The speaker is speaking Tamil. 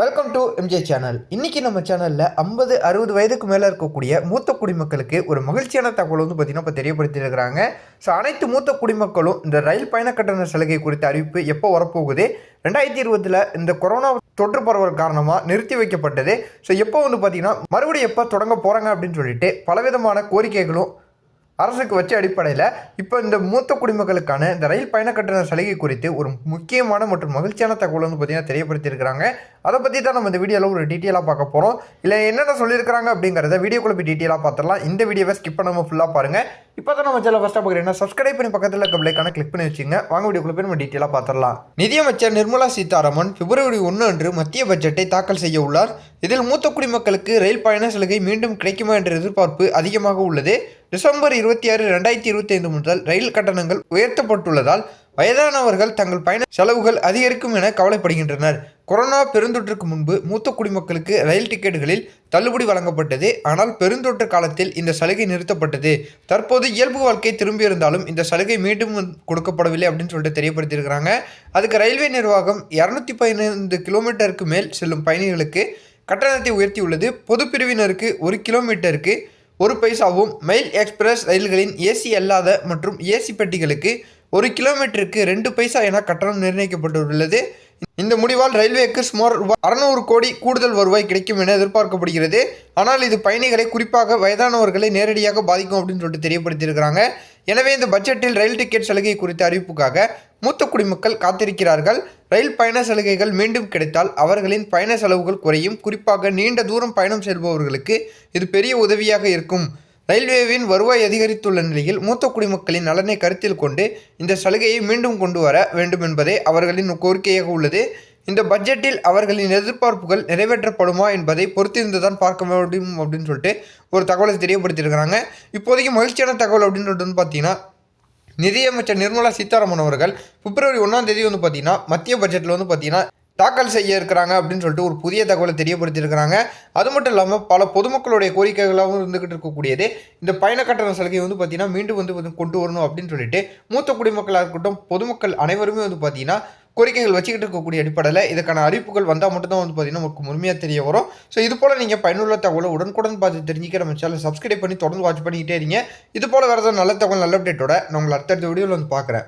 வெல்கம் டு எம்ஜே சேனல் இன்றைக்கி நம்ம சேனலில் ஐம்பது அறுபது வயதுக்கு மேலே இருக்கக்கூடிய மூத்த குடிமக்களுக்கு ஒரு மகிழ்ச்சியான தகவல் வந்து பார்த்திங்கன்னா இப்போ தெரியப்படுத்தியிருக்கிறாங்க. ஸோ அனைத்து மூத்த குடிமக்களும் இந்த ரயில் பயண கட்டண சலுகை குறித்த அறிவிப்பு எப்போ வரப்போகுது? ரெண்டாயிரத்தி இருபதில் இந்த கொரோனா தொற்று பரவல் காரணமாக நிறுத்தி வைக்கப்பட்டது. ஸோ எப்போ வந்து பார்த்திங்கன்னா மறுபடியும் எப்போ தொடங்க போகிறாங்க அப்படின்னு சொல்லிட்டு பலவிதமான கோரிக்கைகளும் அரசுக்கு வச்ச அடிப்படையில் இப்போ இந்த மூத்த குடிமக்களுக்கான இந்த ரயில் பயண கட்டண சலுகை குறித்து ஒரு முக்கியமான மற்றும் மகிழ்ச்சியான தகவல் வந்து பார்த்தீங்கன்னா தெரியப்படுத்தியிருக்கிறாங்க. அதை பற்றி தான் நம்ம இந்த வீடியோவில் ஒரு டீட்டெயிலாக பார்க்க போகிறோம் இல்லை என்னென்ன சொல்லியிருக்கிறாங்க அப்படிங்கிறத வீடியோக்குள்ள போய் டீட்டெயிலாக பார்த்துடலாம். இந்த வீடியோவை ஸ்கிப் பண்ணாமல் ஃபுல்லாக பாருங்கள் இப்போ தான் நம்ம சேனல் ஃபஸ்ட்டாக பார்க்குறீங்கன்னா சப்ஸ்கிரைப் பண்ணி பக்கத்தில் இருக்க பிள்ளைக்கான கிளிக் பண்ணி வச்சுங்க. வாங்க வீடியோக்குள்ள போய் நம்ம டீட்டெயிலாக பார்த்துடலாம். நிதியமைச்சர் நிர்மலா சீதாராமன் பிப்ரவரி ஒன்று அன்று மத்திய பட்ஜெட்டை தாக்கல் செய்ய உள்ளார். இதில் மூத்த குடிமக்களுக்கு ரயில் பயண சலுகை மீண்டும் கிடைக்குமா என்ற எதிர்பார்ப்பு அதிகமாக உள்ளது. டிசம்பர் இருபத்தி ஆறு ரெண்டாயிரத்தி இருபத்தி ஐந்து முதல் ரயில் கட்டணங்கள் உயர்த்தப்பட்டுள்ளதால் வயதானவர்கள் தங்கள் பயண செலவுகள் அதிகரிக்கும் என கவலைப்படுகின்றனர். கொரோனா பெருந்தொற்றுக்கு முன்பு மூத்த குடிமக்களுக்கு ரயில் டிக்கெட்டுகளில் தள்ளுபடி வழங்கப்பட்டது. ஆனால் பெருந்தொற்று காலத்தில் இந்த சலுகை நிறுத்தப்பட்டது. தற்போது இயல்பு வாழ்க்கை திரும்பியிருந்தாலும் இந்த சலுகை மீண்டும் கொடுக்கப்படவில்லை அப்படின்னு சொல்லிட்டு தெரியப்படுத்தியிருக்கிறாங்க. அதுக்கு ரயில்வே நிர்வாகம் இரநூத்தி பதினைந்து கிலோமீட்டருக்கு மேல் செல்லும் பயணிகளுக்கு கட்டணத்தை உயர்த்தியுள்ளது. பொது பிரிவினருக்கு ஒரு கிலோமீட்டருக்கு ஒரு பைசாவும் மெயில் எக்ஸ்பிரஸ் ரயில்களின் ஏசி அல்லாத மற்றும் ஏசி பெட்டிகளுக்கு ஒரு கிலோமீட்டருக்கு ரெண்டு பைசா என கட்டணம் நிர்ணயிக்கப்பட்டுள்ளது. இந்த முடிவால் ரயில்வேக்கு சுமார் அறுநூறு கோடி கூடுதல் வருவாய் கிடைக்கும் என எதிர்பார்க்கப்படுகிறது. ஆனால் இது பயணிகளை குறிப்பாக வயதானவர்களை நேரடியாக பாதிக்கும் அப்படின்னு சொல்லிட்டு தெரியப்படுத்தியிருக்கிறாங்க. எனவே இந்த பட்ஜெட்டில் ரயில் டிக்கெட் சலுகை குறித்த அறிவிப்புக்காக மூத்த குடிமக்கள் காத்திருக்கிறார்கள். ரயில் பயண சலுகைகள் மீண்டும் கிடைத்தால் அவர்களின் பயண செலவுகள் குறையும். குறிப்பாக நீண்ட தூரம் பயணம் செல்பவர்களுக்கு இது பெரிய உதவியாக இருக்கும். ரயில்வேவின் வருவாய் அதிகரித்துள்ள நிலையில் மூத்த குடிமக்களின் நலனை கருத்தில் கொண்டு இந்த சலுகையை மீண்டும் கொண்டு வர வேண்டும் என்பதே அவர்களின் கோரிக்கையாக உள்ளது. இந்த பட்ஜெட்டில் அவர்களின் எதிர்பார்ப்புகள் நிறைவேற்றப்படுமா என்பதை பொறுத்திருந்து தான் பார்க்க முடியும் அப்படின்னு சொல்லிட்டு ஒரு தகவலை தெரியப்படுத்தியிருக்கிறாங்க. இப்போதைக்கு மகிழ்ச்சியான தகவல் அப்படின்னு சொல்லிட்டு வந்து பார்த்தீங்கன்னா நிதியமைச்சர் நிர்மலா சீதாராமன் அவர்கள் பிப்ரவரி ஒன்றாம் தேதி வந்து பார்த்தீங்கன்னா மத்திய பட்ஜெட்டில் வந்து பார்த்தீங்கன்னா தாக்கல் செய்ய இருக்கிறாங்க அப்படின்னு சொல்லிட்டு ஒரு புதிய தகவலை தெரியப்படுத்தியிருக்கிறாங்க. அது மட்டும் இல்லாமல் பல பொதுமக்களுடைய கோரிக்கைகளாகவும் இருந்துகிட்டு இருக்கக்கூடியது. இந்த பயண கட்டண சலுகை வந்து பார்த்தீங்கன்னா மீண்டும் வந்து வந்து கொண்டு வரணும் அப்படின்னு சொல்லிட்டு மூத்த குடிமக்களாக இருக்கட்டும் பொதுமக்கள் அனைவருமே வந்து பார்த்தீங்கன்னா கோரிக்கைகள் வச்சுக்கிட்டு இருக்கக்கூடிய அடிப்படையில் இதுக்கான அறிவிப்புகள் வந்தால் மட்டும்தான் வந்து பார்த்தீங்கன்னா நமக்கு முழுமையாக தெரிய வரும். ஸோ இது போல் நீங்கள் பயனுள்ள தகவலை உடனுக்குடன் பார்த்து தெரிஞ்சுக்க நம்ம சேனல் சப்ஸ்கிரைப் பண்ணி தொடர்ந்து வாட்ச் பண்ணிக்கிட்டே இருங்க. இது போல் வேறு ஏதாவது நல்ல தகவல் நல்ல அப்டேட்டோட நான் உங்களை அடுத்தடுத்த வீடியோவில் வந்து பார்க்குறேன்.